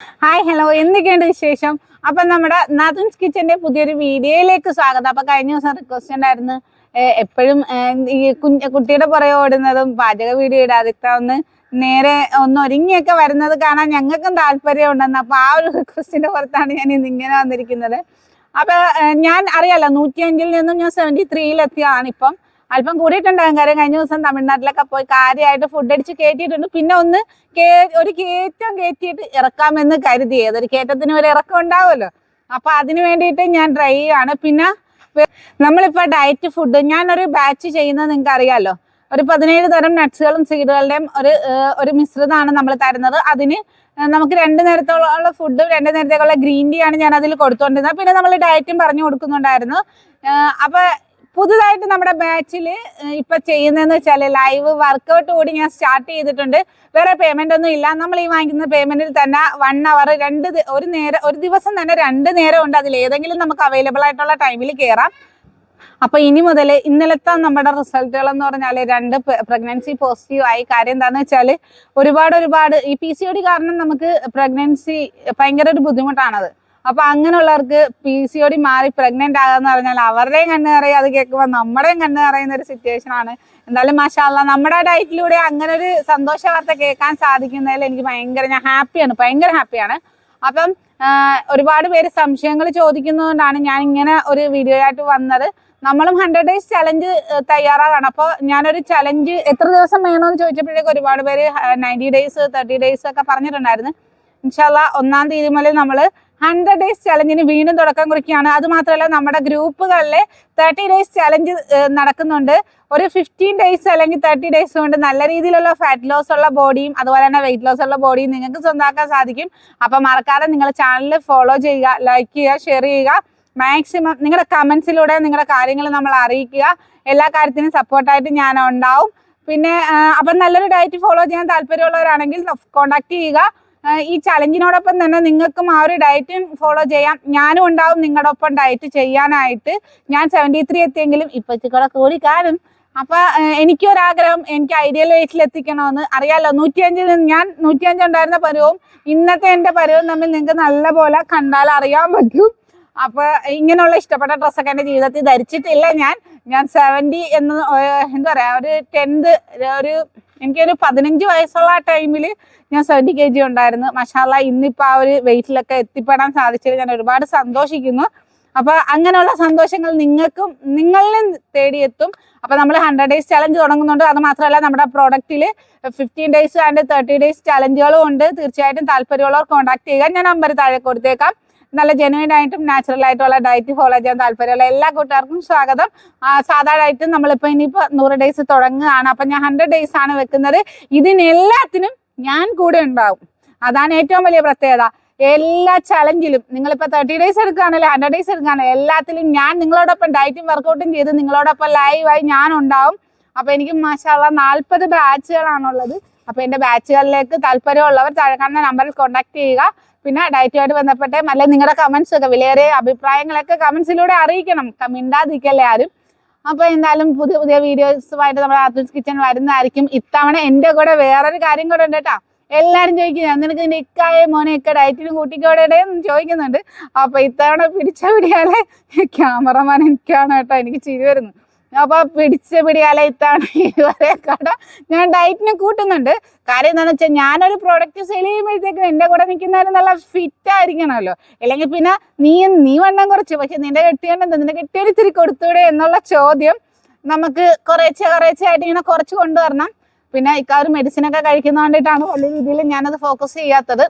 Hi hello എന്തൊക്കെയുണ്ട് വിശേഷം? അപ്പൊ നമ്മുടെ നദൻസ് കിച്ചന്റെ പുതിയൊരു വീഡിയോയിലേക്ക് സ്വാഗതം. അപ്പൊ കഴിഞ്ഞ ദിവസം റിക്വസ്റ്റ് ഉണ്ടായിരുന്നു. എപ്പോഴും ഈ കുഞ്ഞ കുട്ടിയുടെ പുറകെ ഓടുന്നതും പാചക വീഡിയോ ഇടാതിരിക്കാൻ ഒന്ന് നേരെ ഒന്ന് ഒരുങ്ങിയൊക്കെ വരുന്നത് കാണാൻ ഞങ്ങൾക്കും താല്പര്യം ഉണ്ടെന്ന് അപ്പൊ ആ ഒരു റിക്വസ്റ്റിന്റെ പുറത്താണ് ഞാൻ ഇന്ന് ഇങ്ങനെ വന്നിരിക്കുന്നത്. അപ്പൊ ഏഹ് ഞാൻ അറിയാലോ നൂറ്റിയഞ്ചിൽ നിന്നും ഞാൻ സെവന്റി ത്രീയിലെത്തിയതാണ് ഇപ്പം. അല്പം കൂടിയിട്ടുണ്ടാകും കാര്യം. കഴിഞ്ഞ ദിവസം തമിഴ്നാട്ടിലൊക്കെ പോയി കാര്യമായിട്ട് ഫുഡ് അടിച്ച് കയറ്റിയിട്ടുണ്ട് പിന്നെ ഒന്ന് കേ ഒരു കയറ്റം കയറ്റിയിട്ട് ഇറക്കാമെന്ന് കരുതി ഏതൊരു കയറ്റത്തിന് ഒരു ഇറക്കം ഉണ്ടാവുമല്ലോ. അപ്പൊ അതിന് വേണ്ടിയിട്ട് ഞാൻ ട്രൈ ചെയ്യാണ് പിന്നെ നമ്മളിപ്പോൾ നമ്മളിപ്പോ ഡയറ്റ് ഫുഡ് ഞാനൊരു ബാച്ച് ചെയ്യുന്നത് നിങ്ങൾക്ക് അറിയാലോ ഒരു പതിനേഴ് തരം നട്ട്സുകളും സീഡുകളുടെയും ഒരു ഒരു മിശ്രിതമാണ് നമ്മൾ തരുന്നത്. അതിന് നമുക്ക് രണ്ട് നേരത്തോളം ഫുഡും രണ്ട് നേരത്തേക്കുള്ള ഗ്രീൻ ടീ ആണ് ഞാൻ അതിൽ കൊടുത്തുകൊണ്ടിരുന്നത് പിന്നെ നമ്മൾ ഡയറ്റും പറഞ്ഞു കൊടുക്കുന്നുണ്ടായിരുന്നു. അപ്പോൾ അപ്പൊ പുതുതായിട്ട് നമ്മുടെ ബാച്ചിൽ ഇപ്പൊ ചെയ്യുന്നതെന്ന് വെച്ചാൽ ലൈവ് വർക്കൗട്ട് കൂടി ഞാൻ സ്റ്റാർട്ട് ചെയ്തിട്ടുണ്ട്. വേറെ പേയ്മെന്റ് ഒന്നും ഇല്ല. നമ്മൾ ഈ വാങ്ങിക്കുന്ന പേയ്മെന്റിൽ തന്നെ വൺ അവർ രണ്ട് ഒരു നേരം ഒരു ദിവസം തന്നെ രണ്ട് നേരം ഉണ്ട്. അതിൽ ഏതെങ്കിലും നമുക്ക് അവൈലബിൾ ആയിട്ടുള്ള ടൈമിൽ കയറാം അപ്പൊ ഇനി മുതൽ ഇന്നലത്തെ നമ്മുടെ റിസൾട്ടുകൾ എന്ന് പറഞ്ഞാൽ രണ്ട് പ്രഗ്നൻസി പോസിറ്റീവ് ആയി. കാര്യം എന്താണെന്ന് വെച്ചാൽ ഒരുപാട് ഒരുപാട് ഈ പി സി ഒ ഡി കാരണം നമുക്ക് പ്രഗ്നൻസി ഭയങ്കര ഒരു ബുദ്ധിമുട്ടാണത്. അപ്പൊ അങ്ങനെയുള്ളവർക്ക് പി സി ഒ മാറി പ്രഗ്നന്റ് ആകാന്ന് പറഞ്ഞാൽ അവരുടെയും കണ്ണ് നിറയും അത് കേൾക്കുമ്പോൾ നമ്മുടെയും കണ്ണ് നിറയുന്ന ഒരു സിറ്റുവേഷൻ ആണ്. എന്തായാലും മാഷാല്ല നമ്മുടെ ഡയറ്റിലൂടെ അങ്ങനെ ഒരു സന്തോഷ വാർത്ത കേൾക്കാൻ സാധിക്കുന്നതിൽ എനിക്ക് ഭയങ്കര ഞാൻ ഹാപ്പിയാണ് ഭയങ്കര ഹാപ്പിയാണ് അപ്പം ഒരുപാട് പേര് സംശയങ്ങൾ ചോദിക്കുന്നതുകൊണ്ടാണ് ഞാൻ ഇങ്ങനെ ഒരു വീഡിയോ ആയിട്ട് വന്നത്. നമ്മളും ഹൺഡ്രഡ് ഡേയ്സ് ചലഞ്ച് തയ്യാറാകാണ് അപ്പോൾ ഞാനൊരു ചലഞ്ച് എത്ര ദിവസം വേണമെന്ന് ചോദിച്ചപ്പോഴേക്കും ഒരുപാട് പേര് നയന്റി ഡേയ്സ് തേർട്ടി ഡേയ്സ് ഒക്കെ പറഞ്ഞിട്ടുണ്ടായിരുന്നു. ഇൻഷാല്ല ഒന്നാം തീയതി മുതൽ നമ്മൾ ഹൺഡ്രഡ് ഡേയ്സ് ചലഞ്ചിന് വീണ്ടും തുടക്കം കുറിക്കുകയാണ്. അത് മാത്രമല്ല നമ്മുടെ ഗ്രൂപ്പുകളിലെ തേർട്ടി ഡേയ്സ് ചലഞ്ച് നടക്കുന്നുണ്ട്. ഒരു ഫിഫ്റ്റീൻ ഡേയ്സ് അല്ലെങ്കിൽ തേർട്ടി ഡേയ്സ് കൊണ്ട് നല്ല രീതിയിലുള്ള ഫാറ്റ് ലോസ് ഉള്ള ബോഡിയും അതുപോലെ തന്നെ വെയിറ്റ് ലോസ് ഉള്ള ബോഡിയും നിങ്ങൾക്ക് സ്വന്തമാക്കാൻ സാധിക്കും. അപ്പം മറക്കാതെ നിങ്ങൾ ചാനൽ ഫോളോ ചെയ്യുക ലൈക്ക് ചെയ്യുക ഷെയർ ചെയ്യുക. മാക്സിമം നിങ്ങളുടെ കമൻസിലൂടെ നിങ്ങളുടെ കാര്യങ്ങൾ നമ്മൾ അറിയിക്കുക. എല്ലാ കാര്യത്തിനും സപ്പോർട്ടായിട്ട് ഞാൻ ഉണ്ടാവും പിന്നെ അപ്പം നല്ലൊരു ഡയറ്റ് ഫോളോ ചെയ്യാൻ താല്പര്യമുള്ളവരാണെങ്കിൽ കോണ്ടാക്ട് ചെയ്യുക. ഈ ചലഞ്ചിനോടൊപ്പം തന്നെ നിങ്ങൾക്കും ആ ഒരു ഡയറ്റും ഫോളോ ചെയ്യാം. ഞാനും ഉണ്ടാവും നിങ്ങളുടെ ഒപ്പം ഡയറ്റ് ചെയ്യാനായിട്ട്. ഞാൻ സെവന്റി ത്രീ എത്തിയെങ്കിലും ഇപ്പോഴത്തേക്കൂടെ കൂടെ കാണും. അപ്പൊ എനിക്കൊരാഗ്രഹം എനിക്ക് ഐഡിയൽ വെയിറ്റിൽ എത്തിക്കണമെന്ന് അറിയാലോ നൂറ്റിയഞ്ചിൽ നിന്ന് ഞാൻ നൂറ്റിയഞ്ച് ഉണ്ടായിരുന്ന ഇന്നത്തെ എന്റെ പരുവവും തമ്മിൽ നിങ്ങൾക്ക് നല്ല പോലെ കണ്ടാൽ അറിയാൻ പറ്റും. അപ്പൊ ഇങ്ങനെയുള്ള ഇഷ്ടപ്പെട്ട ഡ്രസ്സൊക്കെ എന്റെ ജീവിതത്തിൽ ധരിച്ചിട്ടില്ല ഞാൻ. ഞാൻ സെവന്റി എന്ന് എന്താ പറയാ ഒരു ടെൻത് ഒരു എനിക്കൊരു പതിനഞ്ച് വയസ്സുള്ള ടൈമിൽ ഞാൻ സെവന്റി കെ ജി ഉണ്ടായിരുന്നു. മഷാല ഇന്നിപ്പോൾ ആ ഒരു വെയിറ്റിലൊക്കെ എത്തിപ്പെടാൻ സാധിച്ചത് ഞാൻ ഒരുപാട് സന്തോഷിക്കുന്നു. അപ്പൊ അങ്ങനെയുള്ള സന്തോഷങ്ങൾ നിങ്ങൾക്കും നിങ്ങളിലും തേടിയെത്തും. അപ്പൊ നമ്മൾ ഹൺഡ്രഡ് ഡേയ്സ് ചലഞ്ച് തുടങ്ങുന്നുണ്ട്. അത് മാത്രമല്ല നമ്മുടെ പ്രോഡക്റ്റിൽ fifteen days and thirty days ചലഞ്ചുകളും ഉണ്ട്. തീർച്ചയായിട്ടും താല്പര്യമുള്ളവർ കോൺടാക്ട് ചെയ്യുക. ഞാൻ നമ്പർ താഴെ കൊടുത്തേക്കാം. നല്ല ജെനുവിൻ ആയിട്ടും നാച്ചുറൽ ആയിട്ടുള്ള ഡയറ്റ് ഫോളോ ചെയ്യാൻ താല്പര്യമുള്ള എല്ലാ കൂട്ടുകാർക്കും സ്വാഗതം. സാധാ ഡയറ്റ് നമ്മളിപ്പോൾ ഇനിയിപ്പോൾ നൂറ് ഡേയ്സ് തുടങ്ങുകയാണ്. അപ്പം ഞാൻ ഹൺഡ്രഡ് ഡേയ്സ് ആണ് വെക്കുന്നത്. ഇതിനെല്ലാത്തിനും ഞാൻ കൂടെ ഉണ്ടാവും. അതാണ് ഏറ്റവും വലിയ പ്രത്യേകത. എല്ലാ ചലഞ്ചിലും നിങ്ങളിപ്പോൾ തേർട്ടി ഡേയ്സ് എടുക്കുകയാണല്ലോ ഹൺഡ്രഡ് ഡേയ്സ് എടുക്കുകയാണല്ലോ എല്ലാത്തിലും ഞാൻ നിങ്ങളോടൊപ്പം ഡയറ്റും വർക്കൗട്ടും ചെയ്ത് നിങ്ങളോടൊപ്പം ലൈവായി ഞാൻ ഉണ്ടാവും. അപ്പോൾ എനിക്ക് മാഷാള്ള നാൽപ്പത് ബാച്ചുകളാണുള്ളത് അപ്പോൾ എന്റെ ബാച്ചുകളിലേക്ക് താല്പര്യമുള്ളവർ താഴെ കാണുന്ന നമ്പറിൽ കോൺടാക്ട് ചെയ്യുക. പിന്നെ ഡയറ്റുമായിട്ട് ബന്ധപ്പെട്ട് അല്ലെ നിങ്ങളുടെ കമൻസ് ഒക്കെ വിലയേറിയ അഭിപ്രായങ്ങളൊക്കെ കമൻസിലൂടെ അറിയിക്കണം. മിണ്ടാതിരിക്കല്ലേ ആരും. അപ്പൊ എന്തായാലും പുതിയ പുതിയ വീഡിയോസുമായിട്ട് നമ്മുടെ ആർട്ടിസ്റ്റ് കിച്ചൺ വരുന്നതായിരിക്കും. ഇത്തവണ എന്റെ കൂടെ വേറൊരു കാര്യം കൂടെ ഉണ്ട് കേട്ടോ എല്ലാരും ചോദിക്കുന്നത് നിനക്ക് നിന്റെ ഇക്കായ മോനെ ഇക്ക ഡയറ്റിനും കൂട്ടിക്കോടെ ചോദിക്കുന്നുണ്ട്. അപ്പൊ ഇത്തവണ പിടിച്ച പിടിയാലെ ക്യാമറമാൻ എനിക്കാണ് കേട്ടോ എനിക്ക് ചിരി വരുന്നു. അപ്പൊ പിടിച്ച പിടിയാല ഇത്താണ് ഇതുവരെ കട. ഞാൻ ഡയറ്റിനെ കൂട്ടുന്നുണ്ട്. കാര്യം എന്താണെന്ന് വെച്ചാൽ ഞാനൊരു പ്രോഡക്റ്റ് സെയിൽ ചെയ്യുമ്പോഴത്തേക്കും എന്റെ കൂടെ നിൽക്കുന്നവരും നല്ല ഫിറ്റ് ആയിരിക്കണമല്ലോ. അല്ലെങ്കിൽ പിന്നെ നീ നീ വണ്ണം കുറച്ച് പക്ഷെ നിന്റെ കെട്ടിയോണ്ട് നിന്റെ കെട്ടിയോട് ഇത്തിരി കൊടുത്തൂടെ എന്നുള്ള ചോദ്യം നമുക്ക് കുറേശ്ശെ കുറേശ്ശെ ആയിട്ട് ഇങ്ങനെ കുറച്ച് കൊണ്ടുവരണം. പിന്നെ ഇക്കാ ഒരു മെഡിസിൻ ഒക്കെ കഴിക്കുന്ന കൊണ്ടിട്ടാണ് വലിയ രീതിയിൽ ഞാനത് ഫോക്കസ് ചെയ്യാത്തത്.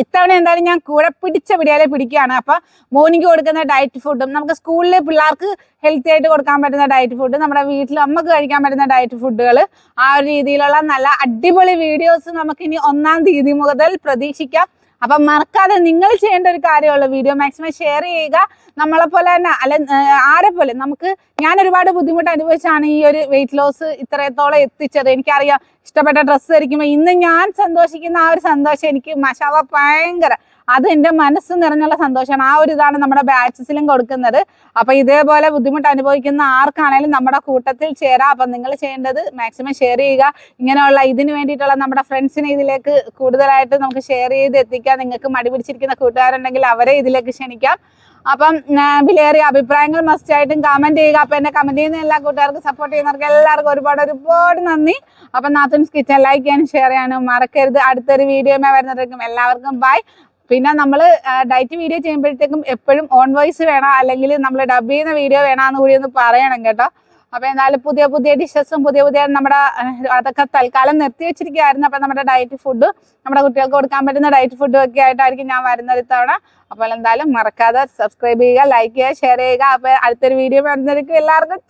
ഇത്തവണ എന്തായാലും ഞാൻ കൂടെ പിടിച്ച പിടിയാലേ പിടിക്കുകയാണ്. അപ്പൊ മോർണിംഗ് കൊടുക്കുന്ന ഡയറ്റ് ഫുഡും നമുക്ക് സ്കൂളിലെ പിള്ളേർക്ക് ഹെൽത്തി ആയിട്ട് കൊടുക്കാൻ പറ്റുന്ന ഡയറ്റ് ഫുഡ് നമ്മുടെ വീട്ടിൽ അമ്മയ്ക്ക് കഴിക്കാൻ പറ്റുന്ന ഡയറ്റ് ഫുഡുകൾ ആ ഒരു രീതിയിലുള്ള നല്ല അടിപൊളി വീഡിയോസ് നമുക്ക് ഇനി ഒന്നാം തീയതി മുതൽ പ്രതീക്ഷിക്കാം. അപ്പം മറക്കാതെ നിങ്ങൾ ചെയ്യേണ്ട ഒരു കാര്യമുള്ള വീഡിയോ മാക്സിമം ഷെയർ ചെയ്യുക. നമ്മളെ പോലെ തന്നെ അല്ല ആരെ പോലെ? നമുക്ക് ഞാൻ ഒരുപാട് ബുദ്ധിമുട്ട് അനുഭവിച്ചാണ് ഈ ഒരു വെയിറ്റ് ലോസ് ഇത്രത്തോളം എത്തിച്ചത്. എനിക്കറിയാം ഇഷ്ടപ്പെട്ട ഡ്രസ്സ് ധരിക്കുമ്പോൾ ഇന്ന് ഞാൻ സന്തോഷിക്കുന്ന ആ ഒരു സന്തോഷം എനിക്ക് മഷാവ ഭയങ്കര. അത് എന്റെ മനസ്സ് നിറഞ്ഞുള്ള സന്തോഷമാണ്. ആ ഒരു ഇതാണ് നമ്മുടെ ബാച്ചസിലും കൊടുക്കുന്നത്. അപ്പൊ ഇതേപോലെ ബുദ്ധിമുട്ട് അനുഭവിക്കുന്ന ആർക്കാണേലും നമ്മുടെ കൂട്ടത്തിൽ ചേരാം. അപ്പൊ നിങ്ങൾ ചെയ്യേണ്ടത് മാക്സിമം ഷെയർ ചെയ്യുക. ഇങ്ങനെയുള്ള ഇതിന് വേണ്ടിയിട്ടുള്ള നമ്മുടെ ഫ്രണ്ട്സിനെ ഇതിലേക്ക് കൂടുതലായിട്ട് നമുക്ക് ഷെയർ ചെയ്ത് എത്തിക്കാം. നിങ്ങൾക്ക് മടി പിടിച്ചിരിക്കുന്ന കൂട്ടുകാരുണ്ടെങ്കിൽ അവരെ ഇതിലേക്ക് ക്ഷണിക്കാം. അപ്പം വിലയേറിയ അഭിപ്രായങ്ങൾ മസ്റ്റ് ആയിട്ടും കമന്റ് ചെയ്യുക. അപ്പൊ എന്നെ കമന്റ് ചെയ്യുന്ന എല്ലാ കൂട്ടുകാർക്കും സപ്പോർട്ട് ചെയ്യുന്നവർക്ക് എല്ലാവർക്കും ഒരുപാട് ഒരുപാട് നന്ദി. അപ്പൊ നാത്തൻസ് കിച്ചൺ ലൈക്ക് ചെയ്യാനും ഷെയർ ചെയ്യാനും മറക്കരുത്. അടുത്തൊരു വീഡിയോമേ വരുന്നവർക്കും എല്ലാവർക്കും ബൈ പിന്നെ നമ്മൾ ഡയറ്റ് വീഡിയോ ചെയ്യുമ്പോഴത്തേക്കും എപ്പോഴും ഓൺ വോയിസ് വേണം അല്ലെങ്കിൽ നമ്മൾ ഡബ് ചെയ്യുന്ന വീഡിയോ വേണമെന്ന് കൂടി ഒന്ന് പറയണം കേട്ടോ. അപ്പൊ എന്നാലും പുതിയ പുതിയ ഡിഷസും പുതിയ പുതിയ നമ്മുടെ അതൊക്കെ തൽക്കാലം നിർത്തി വെച്ചിരിക്കുകയായിരുന്നു. അപ്പൊ നമ്മുടെ ഡയറ്റ് ഫുഡ് നമ്മുടെ കുട്ടികൾക്ക് കൊടുക്കാൻ പറ്റുന്ന ഡയറ്റ് ഫുഡും ഒക്കെ ആയിട്ടായിരിക്കും ഞാൻ വരുന്നത് ഇത്തവണ. അപ്പോൾ എന്തായാലും മറക്കാതെ സബ്സ്ക്രൈബ് ചെയ്യുക ലൈക്ക് ചെയ്യുക ഷെയർ ചെയ്യുക. അപ്പൊ അടുത്തൊരു വീഡിയോ വരുന്നതായിരിക്കും എല്ലാവർക്കും